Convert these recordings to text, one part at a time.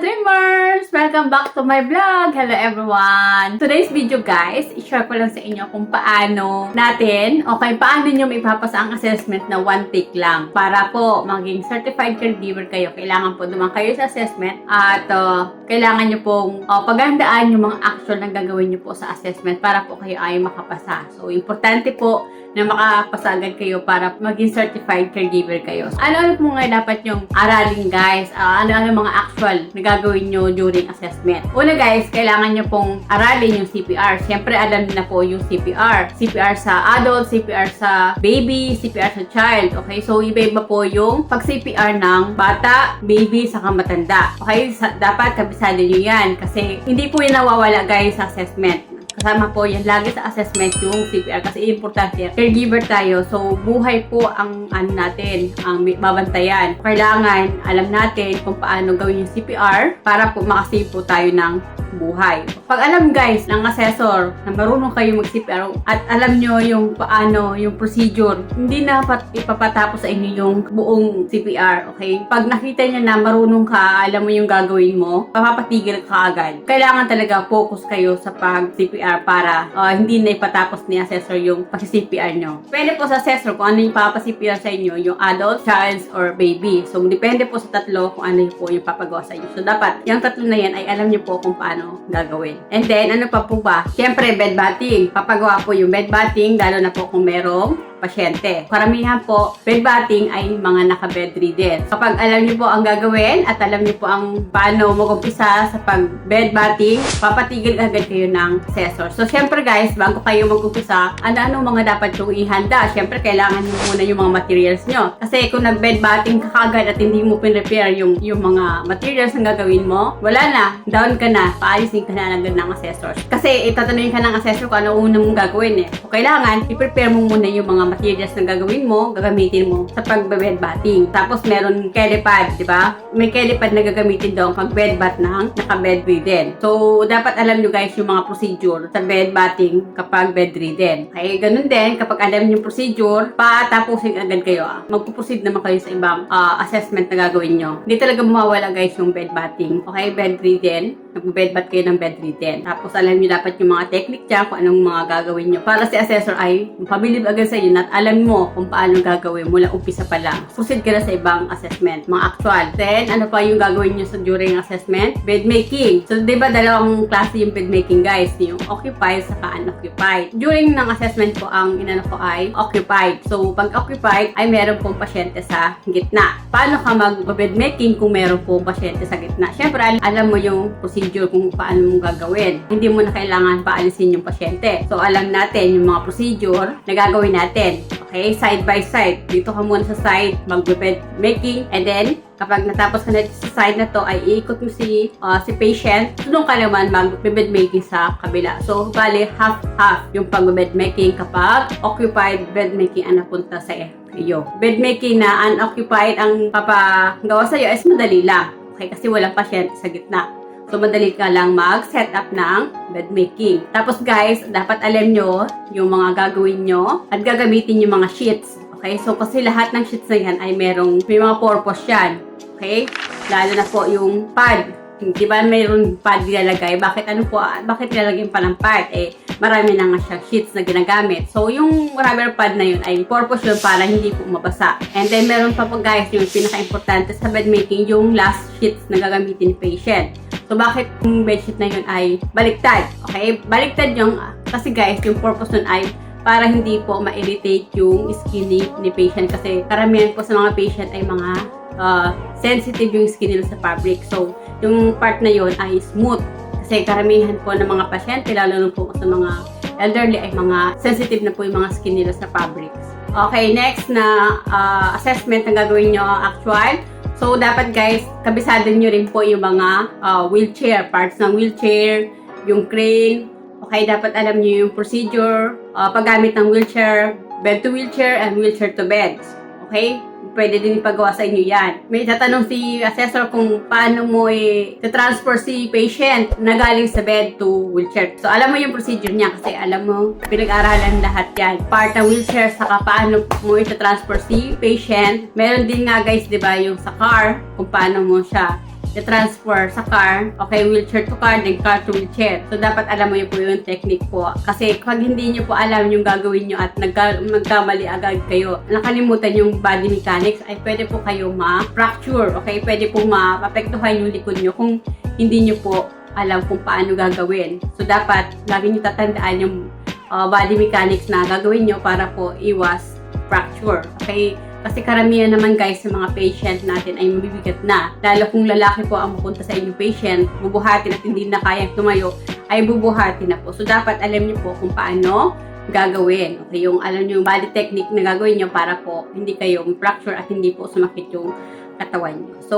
ka-dreamers! Welcome back to my vlog! Hello everyone! Today's video guys, i-share ko lang sa inyo kung paano natin, okay, paano nyo maipapasa ang assessment na one take lang. Para po maging certified caregiver kayo, kailangan po dumaan kayo sa assessment at uh, kailangan nyo pong uh, paghandaan yung mga action na gagawin nyo po sa assessment para po kayo ay makapasa. So, importante po na makapasa agad kayo para maging certified caregiver kayo. Ano-ano po nga dapat yung aralin guys? Ah, ano-ano mga actual na gagawin nyo during assessment? Una guys, kailangan nyo pong aralin yung CPR. Siyempre, alam na po yung CPR. CPR sa adult, CPR sa baby, CPR sa child. Okay, so iba-iba po yung pag-CPR ng bata, baby, saka matanda. Okay, sa, dapat kabisado nyo yan kasi hindi po yan nawawala guys sa assessment kasama po yan lagi sa assessment yung CPR kasi importante. Caregiver tayo, so buhay po ang ano natin, ang babantayan. Kailangan alam natin kung paano gawin yung CPR para po makasave po tayo ng buhay. Pag alam guys ng assessor na marunong kayo mag-CPR at alam nyo yung paano, yung procedure, hindi na pat ipapatapos sa inyo yung buong CPR, okay? Pag nakita nyo na marunong ka, alam mo yung gagawin mo, papapatigil ka agad. Kailangan talaga focus kayo sa pag-CPR para uh, hindi na ipatapos ni assessor yung pag-CPR nyo. Depende po sa assessor kung ano yung papasipr sa inyo, yung adult, child, or baby. So, depende po sa tatlo kung ano yung po yung papagawa sa inyo. So, dapat yung tatlo na yan ay alam nyo po kung paano gagawin. And then, ano pa po ba? Siyempre, bed batting. Papagawa po yung bed batting, lalo na po kung merong pasyente. Karamihan po, bed batting ay mga naka-bedridden. Kapag alam niyo po ang gagawin at alam niyo po ang paano mag-umpisa sa pag-bed batting, papatigil agad kayo ng assessor. So, syempre guys, bago kayo mag-umpisa, ano-ano mga dapat yung ihanda? Syempre, kailangan niyo muna yung mga materials nyo. Kasi kung nag-bed batting ka kagad at hindi mo pinrepair yung, yung mga materials na gagawin mo, wala na, down ka na, paalisin ka na agad ng assessor. Kasi itatanungin ka ng assessor kung ano una mong gagawin eh. So, kailangan, i-prepare mo muna yung mga materials na gagawin mo, gagamitin mo sa pag-bed batting. Tapos meron kelipad, di ba? May kelipad na gagamitin doon pag bed bath ng naka-bedridden. So, dapat alam nyo guys yung mga procedure sa bed batting kapag bedridden. Okay, ganun din, kapag alam yung procedure, patapusin agad kayo. ah. Magpuproceed naman kayo sa ibang ah, assessment na gagawin nyo. Hindi talaga mawawala guys yung bed batting. Okay, bedridden. Nag-bed bath kayo ng bedridden. Tapos alam nyo dapat yung mga technique dyan, kung anong mga gagawin nyo. Para si assessor ay pabilib agad sa inyo at alam mo kung paano gagawin mula umpisa pa lang. Proceed ka na sa ibang assessment, mga actual. Then, ano pa yung gagawin nyo sa during assessment? Bed making. So, di ba dalawang klase yung bed making guys? Yung occupied saka unoccupied. During ng assessment ko, ang inano ko ay occupied. So, pag occupied, ay meron pong pasyente sa gitna. Paano ka mag-bed making kung meron pong pasyente sa gitna? Siyempre, al- alam mo yung procedure kung paano mo gagawin. Hindi mo na kailangan paalisin yung pasyente. So, alam natin yung mga procedure na gagawin natin. Okay, side by side. Dito ka muna sa side, mag-bed making, and then, kapag natapos ka na sa side na to, ay iikot mo si, uh, si patient, sunod ka naman mag-bed making sa kabila. So, bali, half-half yung pag-bed making kapag occupied bed making ang napunta sa iyo. Bed making na unoccupied ang papagawa sa iyo is madali lang. Okay, kasi walang pasyente sa gitna. So, madali ka lang mag-set up ng bed making. Tapos guys, dapat alam nyo yung mga gagawin nyo at gagamitin yung mga sheets. Okay? So, kasi lahat ng sheets na yan ay merong, may mga purpose yan. Okay? Lalo na po yung pad. Di ba mayroon pad nilalagay? Bakit ano po, bakit nilalagay pa ng pad? Eh, marami na nga siya sheets na ginagamit. So, yung rubber pad na yun ay purpose yun para hindi po mabasa. And then, meron pa po guys, yung pinaka-importante sa bed making, yung last sheets na gagamitin ni patient. So, bakit yung bedsheet na yun ay baliktad? Okay? Baliktad yung, kasi guys, yung purpose nun ay para hindi po ma-irritate yung skin ni, ni patient kasi karamihan po sa mga patient ay mga uh, sensitive yung skin nila sa fabric. So, yung part na yun ay smooth. Kasi karamihan po ng mga pasyente, lalo na po sa mga elderly, ay mga sensitive na po yung mga skin nila sa fabrics. Okay, next na uh, assessment na gagawin nyo actual. So, dapat guys, kabisado nyo rin po yung mga uh, wheelchair, parts ng wheelchair, yung crane. Okay, dapat alam nyo yung procedure, uh, paggamit ng wheelchair, bed to wheelchair, and wheelchair to bed. Okay? Pwede din ipagawa sa inyo yan. May tatanong si assessor kung paano mo i-transfer si patient na galing sa bed to wheelchair. So, alam mo yung procedure niya kasi alam mo, pinag-aralan lahat yan. Part ng wheelchair, saka paano mo i-transfer si patient. Meron din nga guys, di ba, yung sa car, kung paano mo siya i-transfer sa car, okay, wheelchair to car, then car to wheelchair. So, dapat alam mo yun po yung technique po. Kasi pag hindi nyo po alam yung gagawin nyo at nagka, magkamali agad kayo, nakalimutan yung body mechanics, ay pwede po kayo ma-fracture, okay? Pwede po ma-apektuhan yung likod nyo kung hindi nyo po alam kung paano gagawin. So, dapat lagi nyo tatandaan yung uh, body mechanics na gagawin nyo para po iwas fracture. Okay? Kasi karamihan naman guys sa mga patient natin ay mabibigat na. Lalo kung lalaki po ang pupunta sa inyong patient, bubuhatin at hindi na kayang tumayo, ay bubuhatin na po. So dapat alam niyo po kung paano gagawin. Okay, yung alam niyo yung body technique na gagawin niyo para po hindi kayo fracture at hindi po sumakit yung katawan niyo. So,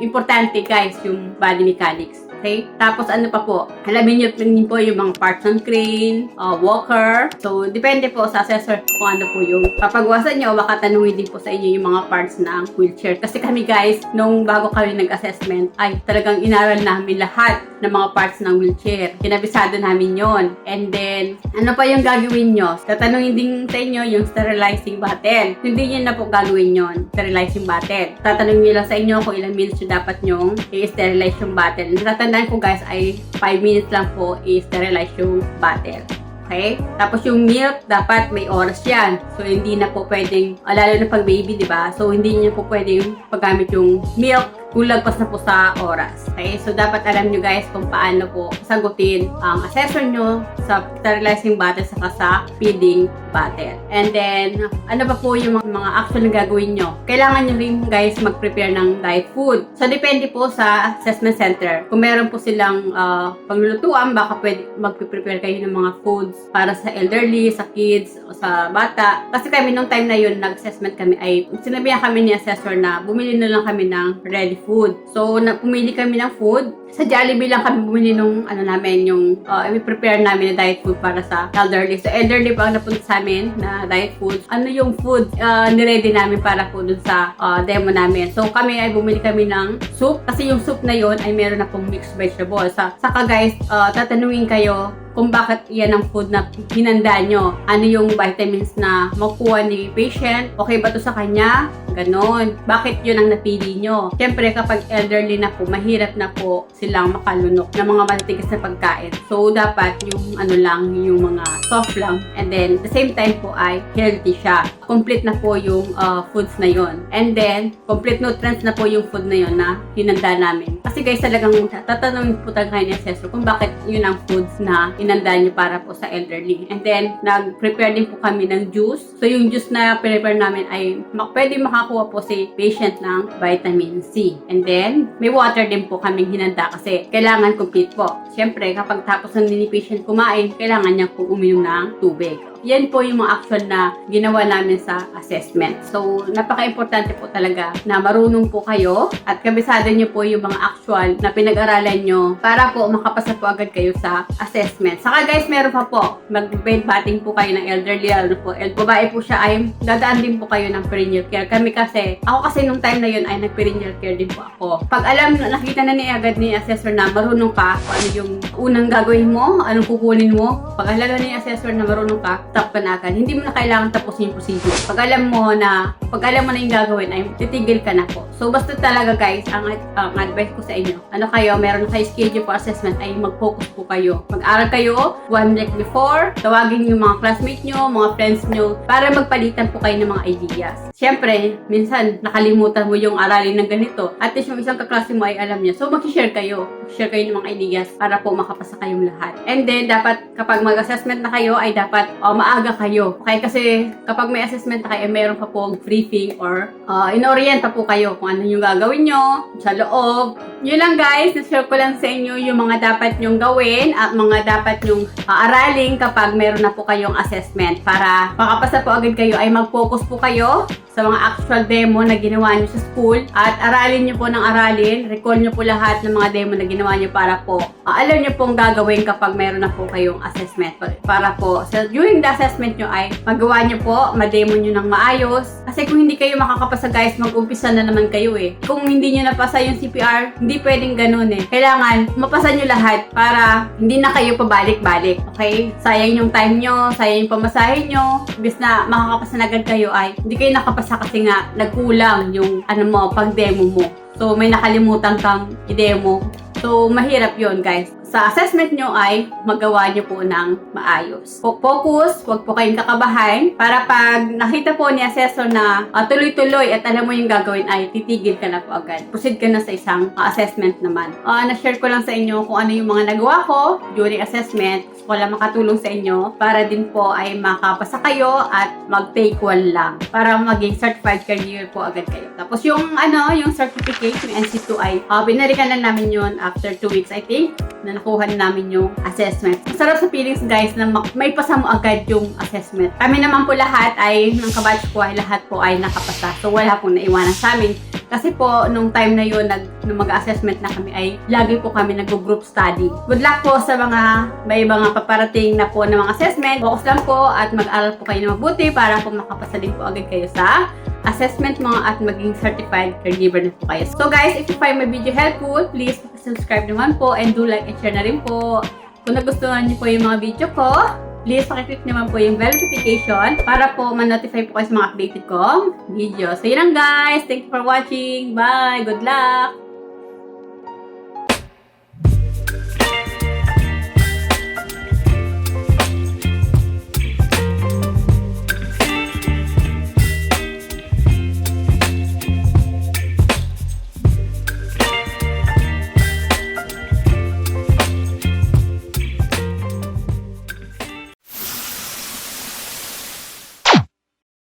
importante guys yung body mechanics. Okay? Tapos ano pa po? Alamin niyo din po yung mga parts ng crane, uh, walker. So, depende po sa assessor kung ano po yung papagwasan niyo o baka tanungin din po sa inyo yung mga parts ng wheelchair. Kasi kami guys, nung bago kami nag-assessment, ay talagang inaral namin lahat ng mga parts ng wheelchair. Kinabisado namin yon And then, ano pa yung gagawin nyo? Tatanungin din sa inyo yung sterilizing bottle. Hindi nyo na po gagawin yon sterilizing bottle. Tatanungin nyo lang sa inyo kung ilang minutes nyo dapat nyong i-sterilize yung bottle. Natatandaan ko guys ay 5 minutes lang po i-sterilize yung bottle. Okay? Tapos yung milk, dapat may oras yan. So, hindi na po pwedeng, ah, lalo na pag baby, di ba? So, hindi niyo po pwedeng paggamit yung milk kung na po sa oras. Okay? So, dapat alam nyo guys kung paano po sagutin ang assessor nyo sa sterilizing bottle saka sa feeding bottle. And then, ano pa po yung mga, action na gagawin nyo? Kailangan nyo rin guys mag-prepare ng diet food. So, depende po sa assessment center. Kung meron po silang uh, panglulutuan, baka pwede mag-prepare kayo ng mga foods para sa elderly, sa kids, o sa bata. Kasi kami nung time na yun, nag-assessment kami ay sinabihan kami ni assessor na bumili na lang kami ng ready food. So, na, pumili kami ng food. Sa Jollibee lang kami bumili nung ano namin, yung uh, prepare namin na diet food para sa elderly. So, elderly pa ang napunta sa amin na diet food. Ano yung food uh, niready namin para po dun sa uh, demo namin. So, kami ay bumili kami ng soup. Kasi yung soup na yon ay meron na pong mixed vegetable. Sa, saka guys, uh, tatanungin kayo kung bakit yan ang food na hinanda nyo. Ano yung vitamins na makuha ni patient? Okay ba to sa kanya? Ganon. Bakit yun ang napili nyo? Siyempre, kapag elderly na po, mahirap na po silang makalunok ng mga matitigas na pagkain. So, dapat yung ano lang, yung mga soft lang. And then, the same time po ay healthy siya. Complete na po yung uh, foods na yon. And then, complete nutrients na po yung food na yon na hinanda namin. Kasi guys, talagang tatanungin po talaga kayo ni assessor kung bakit yun ang foods na inanda nyo para po sa elderly. And then, nag-prepare din po kami ng juice. So, yung juice na prepare namin ay pwede makakuha po si patient ng vitamin C. And then, may water din po kaming hinanda kasi kailangan complete po. Siyempre, kapag tapos ng ni patient kumain, kailangan niya po uminom ng tubig. Yan po yung mga action na ginawa namin sa assessment. So, napaka-importante po talaga na marunong po kayo at kabisado nyo po yung mga actual na pinag-aralan nyo para po makapasa po agad kayo sa assessment. Saka guys, meron pa po, mag-bed batting po kayo ng elderly, ano po, el babae po siya ay dadaan din po kayo ng perennial care. Kami kasi, ako kasi nung time na yun ay nag-perennial care din po ako. Pag alam, nakita na ni agad ni assessor na marunong ka, kung ano yung unang gagawin mo, anong kukunin mo, pag alam ni assessor na marunong ka, stop ka na agad. Hindi mo na kailangan tapusin yung procedure. Pag alam mo na, pag alam mo na yung gagawin, ay titigil ka na po. So, basta talaga guys, ang, ang advice ko sa inyo, ano kayo, meron kayo schedule for assessment, ay mag-focus po kayo. Mag-aral kayo, one week before, tawagin yung mga classmates nyo, mga friends nyo, para magpalitan po kayo ng mga ideas. Siyempre, minsan, nakalimutan mo yung aralin ng ganito. At least yung isang kaklase mo ay alam niya. So, mag-share kayo. Mag-share kayo ng mga ideas para po makapasa kayong lahat. And then, dapat, kapag mag-assessment na kayo, ay dapat uh, maaga kayo. Okay, kasi kapag may assessment na kayo, meron pa po briefing or uh, in-orient pa po kayo kung ano yung gagawin nyo sa loob. Yun lang guys, na-share ko lang sa inyo yung mga dapat nyong gawin at mga dapat nyong uh, aralin kapag meron na po kayong assessment para makapasa po agad kayo ay mag-focus po kayo sa mga actual demo na ginawa nyo sa school at aralin nyo po ng aralin, recall nyo po lahat ng mga demo na ginawa nyo para po uh, alam nyo pong gagawin kapag meron na po kayong assessment para po sa during the assessment nyo ay magawa nyo po, ma-demo nyo ng maayos kasi kung hindi kayo makakapasa guys, mag-umpisa na naman kayo eh. Kung hindi nyo napasa yung CPR, hindi pwedeng ganun eh. Kailangan mapasa nyo lahat para hindi na kayo pabalik-balik. Okay? Sayang yung time nyo, sayang yung pamasahe nyo. Imbis na makakapasa na agad kayo ay hindi kayo nakapasa kasi nga nagkulang yung ano mo, pag-demo mo. So, may nakalimutan kang i-demo. So, mahirap yon guys. Sa assessment nyo ay magawa nyo po ng maayos. Focus, huwag po kayong kakabahan para pag nakita po ni assessor na ah, tuloy-tuloy at alam mo yung gagawin ay titigil ka na po agad. Proceed ka na sa isang ah, assessment naman. Ah, na-share ko lang sa inyo kung ano yung mga nagawa ko during assessment. Gusto ko lang makatulong sa inyo para din po ay makapasa kayo at mag-take one lang para maging certified career po agad kayo. Tapos yung ano, yung certificate, yung NC2 ay uh, binalikan lang namin yun after 2 weeks I think na nakuha na namin yung assessment. Masarap sa feelings guys na ma- may pasa mo agad yung assessment. Kami naman po lahat ay, ng kabatch ko ay lahat po ay nakapasa. So wala pong naiwanan sa amin. Kasi po, nung time na yun, nag, nung mag-assessment na kami ay lagi po kami nag-group study. Good luck po sa mga may mga paparating na po ng mga assessment. Focus lang po at mag-aral po kayo na mabuti para po makapasa din po agad kayo sa assessment mga at maging certified caregiver na po kayo. So guys, if you find my video helpful, please subscribe naman po and do like and share na rin po. Kung nagustuhan niyo po yung mga video ko, please pakiclick naman po yung bell notification para po ma-notify po kayo sa mga updated kong video. So yun lang guys. Thank you for watching. Bye. Good luck.